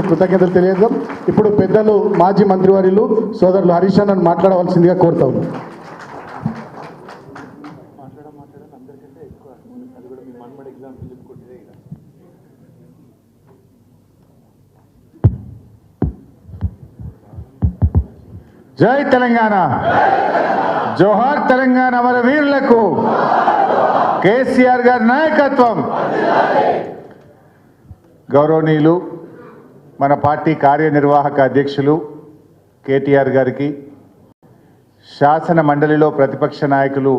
కృతజ్ఞతలు తెలియజేద్దాం. ఇప్పుడు పెద్దలు మాజీ మంత్రివర్యులు సోదరులు హరీష్ అన్నను మాట్లాడవలసిందిగా కోరుతాం జై తెలంగాణ. జోహార్ తెలంగాణ మన వీరులకు కేసీఆర్ గారి నాయకత్వం. గౌరవనీయులు మన పార్టీ కార్యనిర్వాహక అధ్యక్షులు కేటీఆర్ గారికి శాసన మండలిలో ప్రతిపక్ష నాయకులు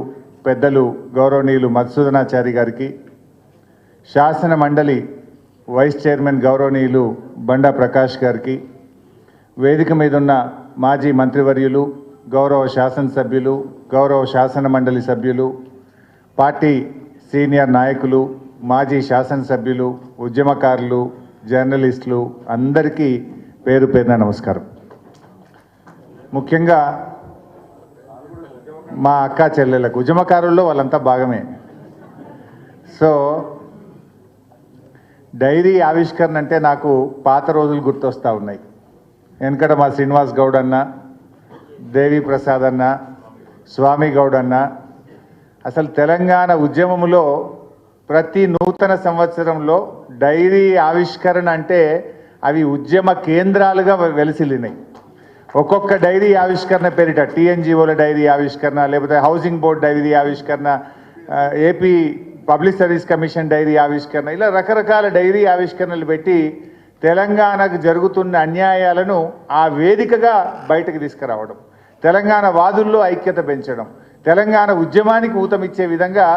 పెద్దలు గౌరవనీయులు మధుసూదనాచారి గారికి శాసన మండలి వైస్ చైర్మన్ గౌరవనీయులు బండా ప్రకాష్ గారికి వేదిక మీద ఉన్న మాజీ మంత్రివర్యులు గౌరవ శాసనసభ్యులు గౌరవ శాసన మండలి సభ్యులు పార్టీ సీనియర్ నాయకులు మాజీ శాసనసభ్యులు ఉద్యమకారులు జర్నలిస్టులు అందరికీ పేరు పేరున నమస్కారం. ముఖ్యంగా మా అక్క చెల్లెలకు ఉద్యమకారుల్లో వాళ్ళంతా భాగమే. సో డైరీ ఆవిష్కరణ అంటే నాకు పాత రోజులు గుర్తొస్తూ ఉన్నాయి. వెనకట మా శ్రీనివాస్ గౌడ్ అన్న దేవి ప్రసాద్ అన్న స్వామి గౌడ్ అన్న. అసలు తెలంగాణ ఉద్యమములో ప్రతి నూతన సంవత్సరంలో డైరీ ఆవిష్కరణ అంటే అవి ఉద్యమ కేంద్రాలుగా వెలిసిల్లినాయి. ఒక్కొక్క డైరీ ఆవిష్కరణ పేరిట టీఎన్జిఓల డైరీ ఆవిష్కరణ లేకపోతే హౌసింగ్ బోర్డ్ డైరీ ఆవిష్కరణ AP public service commission diary ఆవిష్కరణ ఇలా రకరకాల డైరీ ఆవిష్కరణలు పెట్టి తెలంగాణకు జరుగుతున్న అన్యాయాలను ఆ వేదికగా బయటకు తీసుకురావడం తెలంగాణ వాదుల్లో ఐక్యత పెంచడం తెలంగాణ ఉద్యమానికి ఊతమిచ్చే విధంగా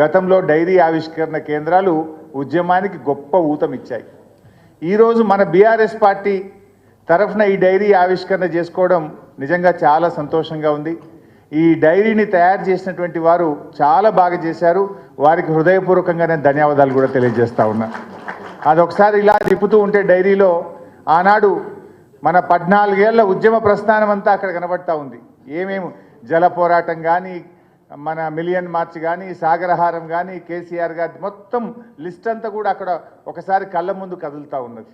గతంలో డైరీ ఆవిష్కరణ కేంద్రాలు ఉద్యమానికి గొప్ప ఊతమిచ్చాయి ఈరోజు మన బీఆర్ఎస్ పార్టీ తరఫున ఈ డైరీ ఆవిష్కరణ చేసుకోవడం నిజంగా చాలా సంతోషంగా ఉంది. ఈ డైరీని తయారు చేసినటువంటి వారు చాలా బాగా చేశారు. వారికి హృదయపూర్వకంగా నేను ధన్యవాదాలు కూడా తెలియజేస్తా ఉన్నా. అదొకసారి ఇలా తిప్పుతూ ఉంటే డైరీలో ఆనాడు మన పద్నాలుగేళ్ళ ఉద్యమ ప్రస్థానం అంతా అక్కడ కనబడతా ఉంది. ఏమేమి జల పోరాటం కానీ మన మిలియన్ మార్చ్ కానీ సాగరహారం కానీ కేసీఆర్ గారి మొత్తం లిస్ట్ అంతా కూడా అక్కడ ఒకసారి కళ్ళ ముందు కదులుతూ ఉన్నది.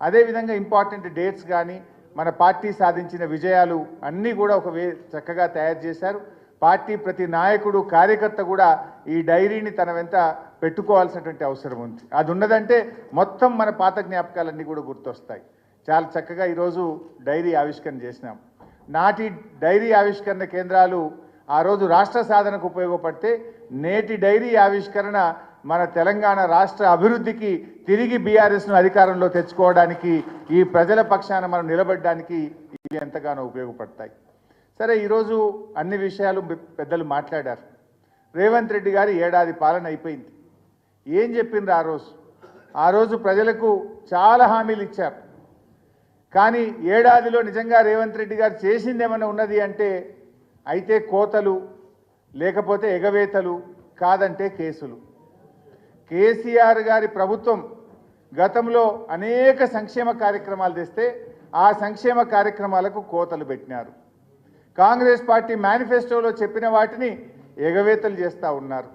అదేవిధంగా ఇంపార్టెంట్ డేట్స్ కానీ మన పార్టీ సాధించిన విజయాలు అన్నీ కూడా ఒక వే చక్కగా తయారు చేశారు. పార్టీ ప్రతి నాయకుడు కార్యకర్త కూడా ఈ డైరీని తన వెంట పెట్టుకోవాల్సినటువంటి అవసరం ఉంది. అది ఉన్నదంటే మొత్తం మన పాత జ్ఞాపకాలన్నీ కూడా గుర్తొస్తాయి. చాలా చక్కగా ఈరోజు డైరీ ఆవిష్కరణ చేసినాం. నాటి డైరీ ఆవిష్కరణ కేంద్రాలు ఆ రోజు రాష్ట్ర సాధనకు ఉపయోగపడితే నేటి డైరీ ఆవిష్కరణ మన తెలంగాణ రాష్ట్ర అభివృద్ధికి తిరిగి బీఆర్ఎస్ను అధికారంలో తెచ్చుకోవడానికి ఈ ప్రజల పక్షాన మనం నిలబడడానికి ఇవి ఎంతగానో ఉపయోగపడతాయి. సరే ఈరోజు అన్ని విషయాలు పెద్దలు మాట్లాడారు. రేవంత్ రెడ్డి గారి ఏడాది పాలన అయిపోయింది. ఏం చెప్పిండ్రు ఆ రోజు? ఆ రోజు ప్రజలకు చాలా హామీలు ఇచ్చారు. కానీ ఏడాదిలో నిజంగా రేవంత్ రెడ్డి గారు చేసింది ఏమైనా ఉన్నది అంటే అయితే కోతలు లేకపోతే ఎగవేతలు కాదంటే కేసులు. కేసీఆర్ గారి ప్రభుత్వం గతంలో అనేక సంక్షేమ కార్యక్రమాలు తెస్తే ఆ సంక్షేమ కార్యక్రమాలకు కోతలు పెట్టినారు. కాంగ్రెస్ పార్టీ మేనిఫెస్టోలో చెప్పిన వాటిని ఎగవేతలు చేస్తూ ఉన్నారు.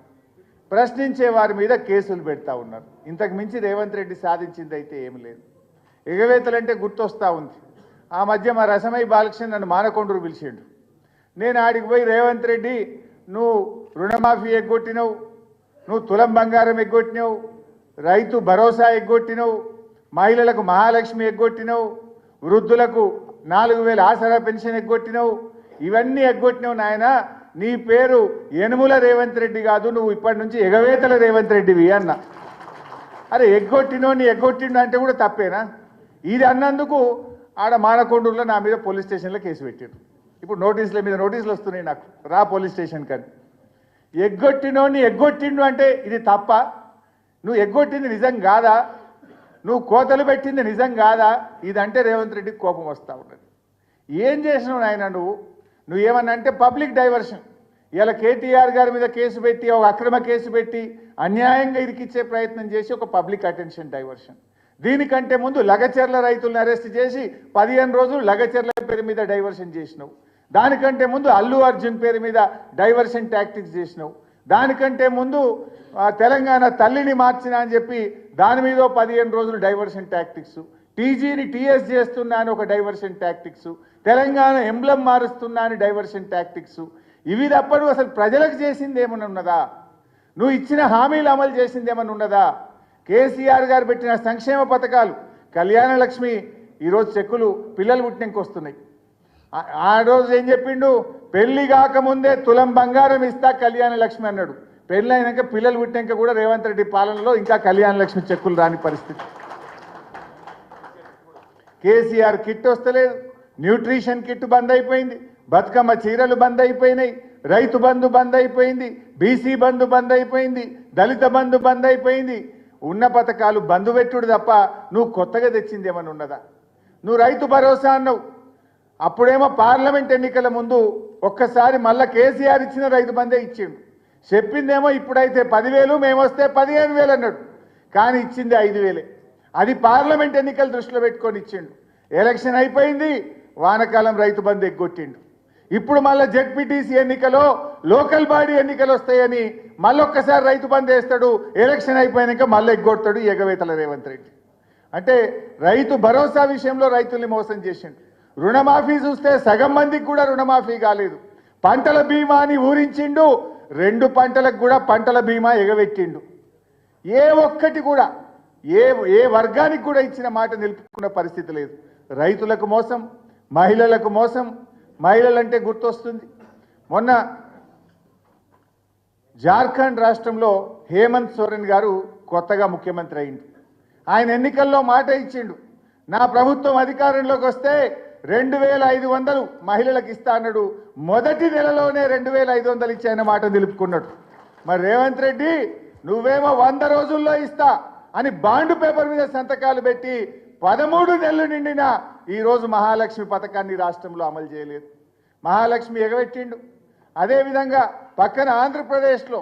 ప్రశ్నించే వారి మీద కేసులు పెడతా ఉన్నారు. ఇంతకు మించి రేవంత్ రెడ్డి సాధించింది అయితే ఏమి లేదు. ఎగవేతలంటే గుర్తొస్తా ఉంది. ఆ మధ్య మా రసమై బాలకృష్ణ నన్ను మానకొండరు పిలిచిండు. నేను ఆడికి పోయి రేవంత్ రెడ్డి నువ్వు రుణమాఫీ ఎగ్గొట్టినవు నువ్వు తులం బంగారం ఎగ్గొట్టినావు రైతు భరోసా ఎగ్గొట్టినవు మహిళలకు మహాలక్ష్మి ఎగ్గొట్టినవు వృద్ధులకు నాలుగు వేల ఆసరా పెన్షన్ ఎగ్గొట్టినవు ఇవన్నీ ఎగ్గొట్టినవు నాయన నీ పేరు యనుముల రేవంత్ రెడ్డి కాదు నువ్వు ఇప్పటి నుంచి ఎగవేతల రేవంత్ రెడ్డివి అన్న. అరే ఎగ్గొట్టినోని ఎగ్గొట్టిండు అంటే కూడా తప్పేనా? ఇది అన్నందుకు ఆడ మానకొండూరులో నా మీద పోలీస్ స్టేషన్లో కేసు పెట్టారు ఇప్పుడు నోటీసుల మీద నోటీసులు వస్తున్నాయి నాకు. రా పోలీస్ స్టేషన్ కానీ ఎగ్గొట్టినోని ఎగ్గొట్టిండు అంటే ఇది తప్ప. నువ్వు ఎగ్గొట్టింది నిజం కాదా? నువ్వు కోతలు పెట్టింది నిజం కాదా? ఇదంటే రేవంత్ రెడ్డికి కోపం వస్తూ ఉన్నది. ఏం చేసినావు నాయన నువ్వు? నువ్వు ఏమన్నా అంటే పబ్లిక్ డైవర్షన్. ఇలా కేటీఆర్ గారి మీద కేసు పెట్టి ఒక అక్రమ కేసు పెట్టి అన్యాయంగా ఇరికిచ్చే ప్రయత్నం చేసి ఒక పబ్లిక్ అటెన్షన్ డైవర్షన్. దీనికంటే ముందు లగచెర్ల రైతులను అరెస్ట్ చేసి పదిహేను రోజులు లగచెర్ల పేరు మీద డైవర్షన్ చేసినావు. దానికంటే ముందు అల్లు అర్జున్ పేరు మీద డైవర్షన్ టాక్టిక్స్ చేసినావు. దానికంటే ముందు తెలంగాణ తల్లిని మార్చిన అని చెప్పి దాని మీద పదిహేను రోజులు డైవర్షన్ టాక్టిక్స్ టీజీని టీఎస్ చేస్తున్నా అని ఒక డైవర్షన్ టాక్టిక్స్ తెలంగాణ ఎంబ్లం మారుస్తున్నా అని డైవర్షన్ టాక్టిక్స్ ఇవి తప్ప నువ్వు అసలు ప్రజలకు చేసింది ఏమన్నా ఉన్నదా? నువ్వు ఇచ్చిన హామీలు అమలు చేసింది ఏమన్నా ఉన్నదా? కేసీఆర్ గారు పెట్టిన సంక్షేమ పథకాలు కళ్యాణ లక్ష్మి ఈరోజు చెక్కులు పిల్లలు పుట్టినకి వస్తున్నాయి. ఆ- రోజు ఏం చెప్పిండు? పెళ్ళి కాకముందే తులం బంగారం ఇస్తా కళ్యాణ లక్ష్మి అన్నాడు. పెళ్ళి అయినాక పిల్లలు పుట్టినాక కూడా రేవంత్ రెడ్డి పాలనలో ఇంకా కళ్యాణ లక్ష్మి చెక్కులు రాని పరిస్థితి. కేసీఆర్ కిట్ వస్తలేదు. న్యూట్రిషన్ కిట్ బంద్ అయిపోయింది. బతుకమ్మ చీరలు బంద్ అయిపోయినాయి. రైతు బంధు బంద్ అయిపోయింది. బీసీ బంధు బంద్ అయిపోయింది. దళిత బంధు బంద్ అయిపోయింది. ఉన్న పథకాలు బంధు పెట్టుడు తప్ప నువ్వు కొత్తగా తెచ్చింది ఏమన్నా ఉన్నదా? నువ్వు రైతు భరోసా అన్నావు. అప్పుడేమో పార్లమెంట్ ఎన్నికల ముందు ఒక్కసారి మళ్ళా కేసీఆర్ ఇచ్చిన రైతు బందే ఇచ్చిండు. చెప్పిందేమో ఇప్పుడైతే పదివేలు మేమొస్తే పదిహేను వేలు అన్నాడు. కానీ ఇచ్చింది ఐదు వేలే. అది పార్లమెంట్ ఎన్నికలు దృష్టిలో పెట్టుకొని ఇచ్చిండు. ఎలక్షన్ అయిపోయింది వానకాలం రైతు బంద్ ఎగ్గొట్టిండు ఇప్పుడు మళ్ళీ జెడ్పీటీసీ ఎన్నికలో లోకల్ బాడీ ఎన్నికలు వస్తాయని మళ్ళొక్కసారి రైతు బంద్ వేస్తాడు. ఎలక్షన్ అయిపోయాక మళ్ళీ ఎగ్గొడతాడు ఎగవేతల రేవంత్ రెడ్డి. అంటే రైతు భరోసా విషయంలో రైతుల్ని మోసం చేసిండు. రుణమాఫీ చూస్తే సగం మందికి కూడా రుణమాఫీ కాలేదు. పంటల బీమాని ఊరించిండు రెండు పంటలకు కూడా పంటల బీమా ఎగబెట్టిండు. ఏ ఒక్కటి కూడా ఏ ఏ వర్గానికి కూడా ఇచ్చిన మాట నిలుపుకున్న పరిస్థితి లేదు. రైతులకు మోసం మహిళలకు మోసం మహిళలంటే గుర్తొస్తుంది. మొన్న జార్ఖండ్ రాష్ట్రంలో హేమంత్ సోరెన్ గారు కొత్తగా ముఖ్యమంత్రి అయింది ఆయన ఎన్నికల్లో మాట ఇచ్చిండు. నా ప్రభుత్వం అధికారంలోకి వస్తే రెండు వేల ఐదు వందలు మహిళలకు ఇస్తా అన్నాడు. మొదటి నెలలోనే రెండు వేల ఐదు వందలు ఇచ్చాయన్న మాట నిలుపుకున్నాడు. మరి రేవంత్ రెడ్డి నువ్వేమో వంద రోజుల్లో ఇస్తా అని బాండ్ పేపర్ మీద సంతకాలు పెట్టి పదమూడు నెలలు నిండిన ఈరోజు మహాలక్ష్మి పథకాన్ని రాష్ట్రంలో అమలు చేయలేదు. మహాలక్ష్మి ఎగబెట్టిండు. అదేవిధంగా పక్కన ఆంధ్రప్రదేశ్లో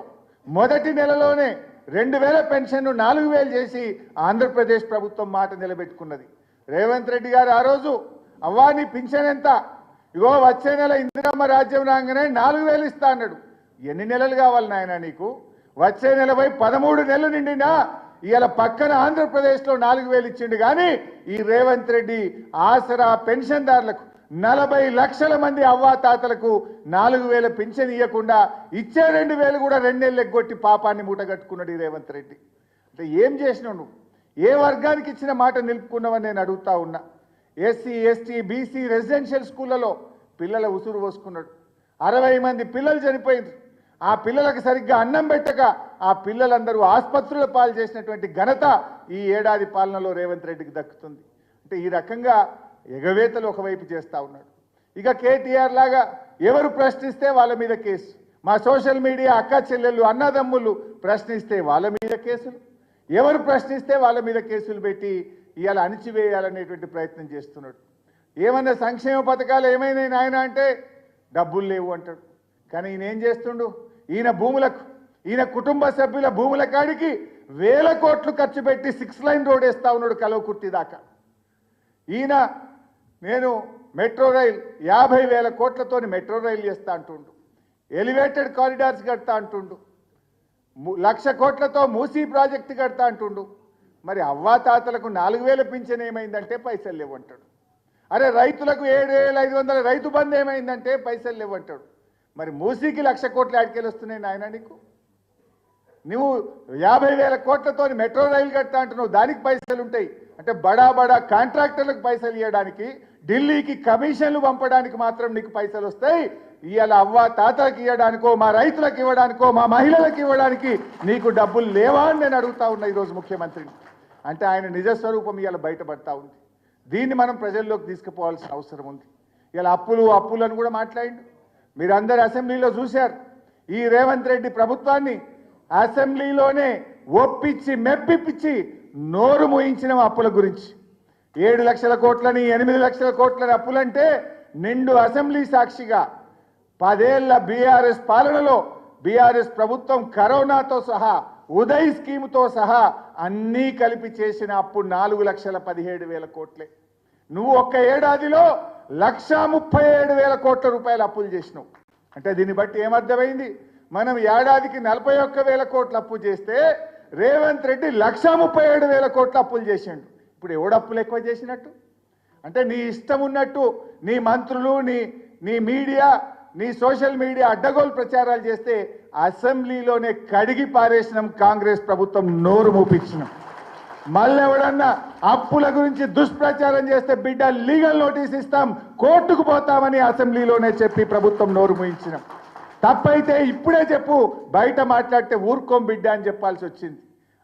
మొదటి నెలలోనే రెండు వేల పెన్షన్ను నాలుగు వేలు చేసి ఆంధ్రప్రదేశ్ ప్రభుత్వం మాట నిలబెట్టుకున్నది. రేవంత్ రెడ్డి గారు ఆ రోజు అవ్వా నీ పింఛన్ ఎంత? ఇగో వచ్చే నెల ఇందిరమ్మ రాజ్యం రాగానే నాలుగు వేలు ఇస్తా అన్నాడు. ఎన్ని నెలలు కావాలి నాయన నీకు? వచ్చే నెలపై పదమూడు నెలలు నిండినా ఇవాళ పక్కన ఆంధ్రప్రదేశ్లో నాలుగు వేలు ఇచ్చిండు కానీ ఈ రేవంత్ రెడ్డి ఆసరా పెన్షన్దారులకు నలభై లక్షల మంది అవ్వాతాతలకు నాలుగు వేల పింఛన్ ఇవ్వకుండా ఇచ్చే రెండు వేలు కూడా రెండేళ్ళు ఎగ్గొట్టి పాపాన్ని మూటగట్టుకున్నాడు ఈ రేవంత్ రెడ్డి. అంటే ఏం చేసినావు నువ్వు? ఏ వర్గానికి ఇచ్చిన మాట నిలుపుకున్నావని నేను అడుగుతా ఉన్నా. ఎస్సీ ఎస్టీ బీసీ రెసిడెన్షియల్ స్కూళ్ళలో పిల్లల ఉసురు పోసుకున్నాడు. అరవై మంది పిల్లలు చనిపోయింది ఆ పిల్లలకు సరిగ్గా అన్నం పెట్టక ఆ పిల్లలందరూ ఆసుపత్రుల పాలు చేసినటువంటి ఘనత ఈ ఏడాది పాలనలో రేవంత్ రెడ్డికి దక్కుతుంది. అంటే ఈ రకంగా ఎగవేతలు ఒకవైపు చేస్తూ ఉన్నాడు. ఇక కేటీఆర్ లాగా ఎవరు ప్రశ్నిస్తే వాళ్ళ మీద కేసు. మా సోషల్ మీడియా అక్క చెల్లెళ్ళు అన్నదమ్ములు ప్రశ్నిస్తే వాళ్ళ మీద కేసులు. ఎవరు ప్రశ్నిస్తే వాళ్ళ మీద కేసులు పెట్టి ఇవాళ అణిచివేయాలనేటువంటి ప్రయత్నం చేస్తున్నాడు. ఏమన్నా సంక్షేమ పథకాలు ఏమైనాయి నాయన అంటే డబ్బులు లేవు అంటాడు. కానీ ఈయన ఏం చేస్తుండు? ఈయన భూములకు ఈయన కుటుంబ సభ్యుల భూముల కాడికి వేల కోట్లు ఖర్చు పెట్టి సిక్స్ లైన్ రోడ్ వేస్తా ఉన్నాడు కలవకుర్తి దాకా. ఈయన నేను మెట్రో రైల్ యాభై వేల కోట్లతోని మెట్రో రైల్ చేస్తా అంటుండు. ఎలివేటెడ్ కారిడార్స్ కడతా అంటుండు. లక్ష కోట్లతో మూసీ ప్రాజెక్టు కడతా అంటుండు. మరి అవ్వాతాతలకు నాలుగు వేల పింఛన్ ఏమైందంటే పైసలు లేవంటాడు. అరే రైతులకు ఏడు వేల ఐదు వందల రైతు బంధు ఏమైందంటే పైసలు లేవంటాడు. మరి మూసీకి లక్ష కోట్లు ఆడికెళ్ళి వస్తున్నాయి నాయన నీకు? నువ్వు యాభై వేల కోట్లతో మెట్రో రైలు కడతా అంటున్నావు దానికి పైసలు ఉంటాయి. అంటే బడా బడా కాంట్రాక్టర్లకు పైసలు ఇవ్వడానికి ఢిల్లీకి కమిషన్లు పంపడానికి మాత్రం నీకు పైసలు వస్తాయి. ఇవాళ అవ్వ తాతలకు ఇవ్వడానికో మా రైతులకు ఇవ్వడానికో మా మహిళలకు ఇవ్వడానికి నీకు డబ్బులు లేవా అని నేను అడుగుతా ఉన్నా ఈరోజు ముఖ్యమంత్రిని. అంటే ఆయన నిజస్వరూపం ఇవాళ బయటపడతా ఉంది. దీన్ని మనం ప్రజల్లోకి తీసుకుపోవాల్సిన అవసరం ఉంది. ఇలా అప్పులు అప్పులు అని కూడా మాట్లాడిండు. మీరందరూ అసెంబ్లీలో చూశారు. ఈ రేవంత్ రెడ్డి ప్రభుత్వాన్ని అసెంబ్లీలోనే ఒప్పించి మెప్పిపించి నోరు మోయించిన అప్పుల గురించి. ఏడు లక్షల కోట్లని ఎనిమిది లక్షల కోట్లని అప్పులంటే నిండు అసెంబ్లీ సాక్షిగా పదేళ్ళ బీఆర్ఎస్ పాలనలో బీఆర్ఎస్ ప్రభుత్వం కరోనాతో సహా ఉదయ్ స్కీమ్తో సహా అన్నీ కలిపి చేసిన అప్పు నాలుగు లక్షల పదిహేడు వేల కోట్లే. నువ్వు ఒక్క ఏడాదిలో లక్షా ముప్పై ఏడు వేల కోట్ల రూపాయల అప్పులు చేసినావు. అంటే దీన్ని బట్టి ఏమర్థమైంది? మనం ఏడాదికి నలభై ఒక్క వేల కోట్ల అప్పు చేస్తే రేవంత్ రెడ్డి లక్షా ముప్పై ఏడు వేల కోట్ల అప్పులు చేసిండు. ఇప్పుడు ఎవడు అప్పులు ఎక్కువ చేసినట్టు? అంటే నీ ఇష్టం ఉన్నట్టు నీ మంత్రులు నీ నీ మీడియా నీ సోషల్ మీడియా అడ్డగోలు ప్రచారాలు చేస్తే అసెంబ్లీలోనే కడిగి పారేసినాం కాంగ్రెస్ ప్రభుత్వం నోరు మూపించినాం. మళ్ళీ ఎవడన్నా అప్పుల గురించి దుష్ప్రచారం చేస్తే బిడ్డ లీగల్ నోటీస్ ఇస్తాం కోర్టుకు పోతామని అసెంబ్లీలోనే చెప్పి ప్రభుత్వం నోరు మూయించినాం. తప్పైతే ఇప్పుడే చెప్పు బయట మాట్లాడితే ఊరుకోం బిడ్డ అని చెప్పాల్సి వచ్చింది.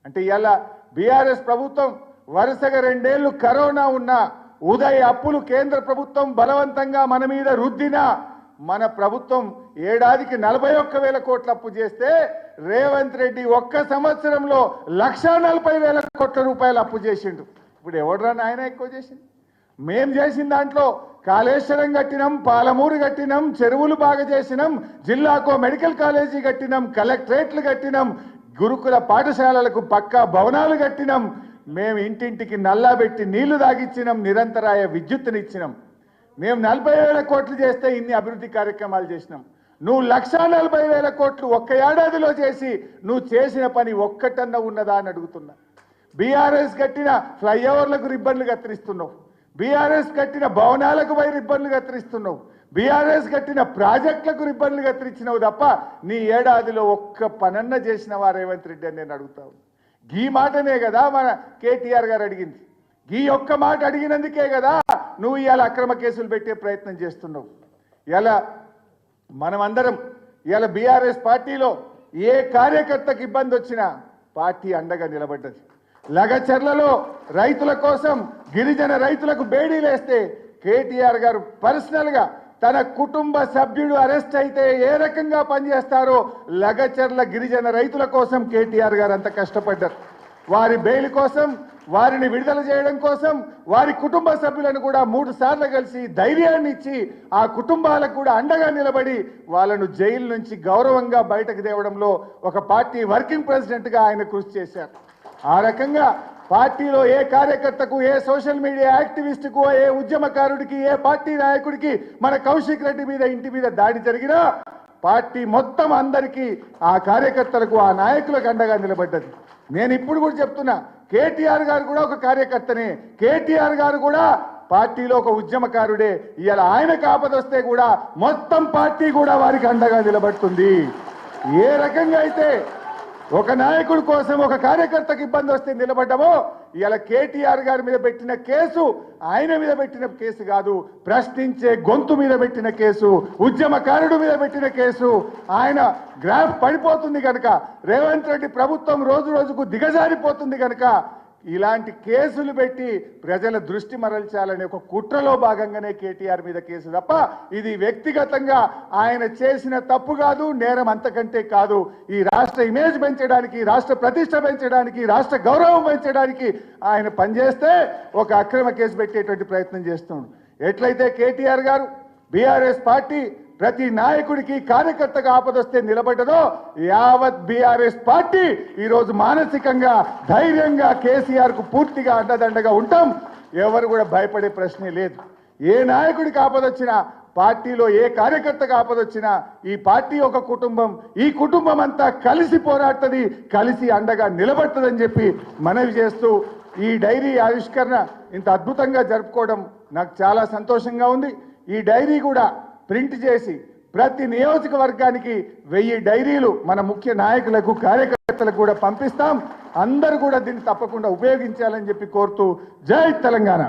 అంటే ఇలా బీఆర్ఎస్ ప్రభుత్వం వరుసగా రెండేళ్ళు కరోనా ఉన్న ఉదయ్ అప్పులు కేంద్ర ప్రభుత్వం బలవంతంగా మన మీద రుద్దినా మన ప్రభుత్వం ఏడాదికి నలభై ఒక్క వేల కోట్ల అప్పు చేస్తే రేవంత్ రెడ్డి ఒక్క సంవత్సరంలో లక్షా నలభై వేల కోట్ల రూపాయలు అప్పు చేసిండు. ఇప్పుడు ఎవడరా నాయన ఎక్కువ చేసింది? మేం చేసిన దాంట్లో కాళేశ్వరం కట్టినాం పాలమూరు కట్టినాం చెరువులు బాగా చేసినాం జిల్లాకో మెడికల్ కాలేజీ కట్టినాం కలెక్టరేట్లు కట్టినాం గురుకుల పాఠశాలలకు పక్కా భవనాలు కట్టినాం మేము ఇంటింటికి నల్లా పెట్టి నీళ్ళు తాగిచ్చినాం నిరంతరాయ విద్యుత్తునిచ్చినాం. మేము నలభై వేల కోట్లు చేస్తే ఇన్ని అభివృద్ధి కార్యక్రమాలు చేసినాం. నువ్వు లక్షా నలభై వేల కోట్లు ఒక్క ఏడాదిలో చేసి నువ్వు చేసిన పని ఒక్కటన్నా ఉన్నదా అని అడుగుతున్నా. బీఆర్ఎస్ కట్టిన ఫ్లైఓవర్లకు రిబ్బన్లు కత్తిరిస్తున్నావు. బీఆర్ఎస్ కట్టిన భవనాలకు పై రిబ్బన్లు కత్తిరిస్తున్నావు. బీఆర్ఎస్ కట్టిన ప్రాజెక్టులకు రిబ్బన్లు కత్తిరించినావు తప్ప నీ ఏడాదిలో ఒక్క పనన్న చేసిన వారు రేవంత్ రెడ్డి అని నేను అడుగుతావు గీ మాటనే కదా మన కేటీఆర్ గారు అడిగింది. ఈ ఒక్క మాట అడిగినందుకే కదా నువ్వు ఇవాళ అక్రమ కేసులు పెట్టే ప్రయత్నం చేస్తున్నావు. ఇలా మనమందరం ఇవాళ బీఆర్ఎస్ పార్టీలో ఏ కార్యకర్తకు ఇబ్బంది వచ్చినా పార్టీ అండగా నిలబడ్డది. లగచర్లలో రైతుల కోసం గిరిజన రైతులకు బేడీలేస్తే కేటీఆర్ గారు పర్సనల్గా తన కుటుంబ సభ్యుడు అరెస్ట్ అయితే ఏ రకంగా పనిచేస్తారో లగచర్ల గిరిజన రైతుల కోసం కేటీఆర్ గారు అంత కష్టపడ్డారు. వారి బెయిల్ కోసం వారిని విడుదల చేయడం కోసం వారి కుటుంబ సభ్యులను కూడా మూడు సార్లు కలిసి ధైర్యాన్ని ఇచ్చి ఆ కుటుంబాలకు కూడా అండగా నిలబడి వాళ్ళను జైలు నుంచి గౌరవంగా బయటకు తేవడంలో ఒక పార్టీ వర్కింగ్ ప్రెసిడెంట్గా ఆయన కృషి చేశారు. ఆ రకంగా పార్టీలో ఏ కార్యకర్తకు ఏ సోషల్ మీడియా యాక్టివిస్టుకు ఏ ఉద్యమకారుడికి ఏ పార్టీ నాయకుడికి మన కౌశిక్ రెడ్డి మీద ఇంటి మీద దాడి జరిగినా పార్టీ మొత్తం అందరికీ ఆ కార్యకర్తలకు ఆ నాయకులకు అండగా నిలబడ్డది. నేను ఇప్పుడు కూడా చెప్తున్నా కేటీఆర్ గారు కూడా ఒక కార్యకర్తనే. కేటీఆర్ గారు కూడా పార్టీలో ఒక ఉద్యమకారుడే. ఇవాళ ఆయన కాపదొస్తే కూడా మొత్తం పార్టీ కూడా వారికి అండగా నిలబడుతుంది. ఏ రకంగా అయితే ఒక నాయకుడి కోసం ఒక కార్యకర్తకు ఇబ్బంది వస్తే నిలబడ్డామో ఇవాళ కేటీఆర్ గారి మీద పెట్టిన కేసు ఆయన మీద పెట్టిన కేసు కాదు ప్రశ్నించే గొంతు మీద పెట్టిన కేసు ఉద్యమకారుడు మీద పెట్టిన కేసు ఆయన గ్రాఫ్ పడిపోతుంది కనుక రేవంత్ రెడ్డి ప్రభుత్వం రోజు రోజుకు దిగజారిపోతుంది కనుక ఇలాంటి కేసులు పెట్టి ప్రజల దృష్టి మరల్చాలనే ఒక కుట్రలో భాగంగానే కేటీఆర్ మీద కేసు తప్ప ఇది వ్యక్తిగతంగా ఆయన చేసిన తప్పు కాదు నేరం అంతకంటే కాదు. ఈ రాష్ట్ర ఇమేజ్ పెంచడానికి రాష్ట్ర ప్రతిష్ట పెంచడానికి రాష్ట్ర గౌరవం పెంచడానికి ఆయన పనిచేస్తే ఒక అక్రమ కేసు పెట్టేటువంటి ప్రయత్నం చేస్తున్నాడు. ఎట్లయితే కేటీఆర్ గారు బీఆర్ఎస్ పార్టీ ప్రతి నాయకుడికి కార్యకర్తగా ఆపదొస్తే నిలబడ్డదో యావత్ బీఆర్ఎస్ పార్టీ ఈరోజు మానసికంగా ధైర్యంగా కేసీఆర్కు పూర్తిగా అండదండగా ఉంటాం. ఎవరు కూడా భయపడే ప్రశ్నే లేదు. ఏ నాయకుడికి ఆపదొచ్చినా పార్టీలో ఏ కార్యకర్తకు ఆపదొచ్చినా ఈ పార్టీ ఒక కుటుంబం ఈ కుటుంబం అంతా కలిసి పోరాడుతుంది కలిసి అండగా నిలబడుతుందని చెప్పి మనవి చేస్తూ ఈ డైరీ ఆవిష్కరణ ఇంత అద్భుతంగా జరుపుకోవడం నాకు చాలా సంతోషంగా ఉంది. ఈ డైరీ కూడా ప్రింట్ చేసి ప్రతి నియోజకవర్గానికి వెయ్యి డైరీలు మన ముఖ్య నాయకులకు కార్యకర్తలకు కూడా పంపిస్తాం. అందరూ కూడా దీన్ని తప్పకుండా ఉపయోగించాలని చెప్పి కోరుతూ జై తెలంగాణ.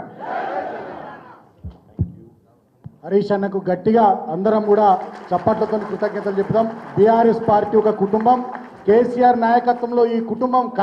హరీష్ అన్నకు గట్టిగా అందరం కూడా చప్పట్లతో కృతజ్ఞతలు చెప్తాం బీఆర్ఎస్ పార్టీ ఒక కుటుంబం. కేసీఆర్ నాయకత్వంలో ఈ కుటుంబం కలిసి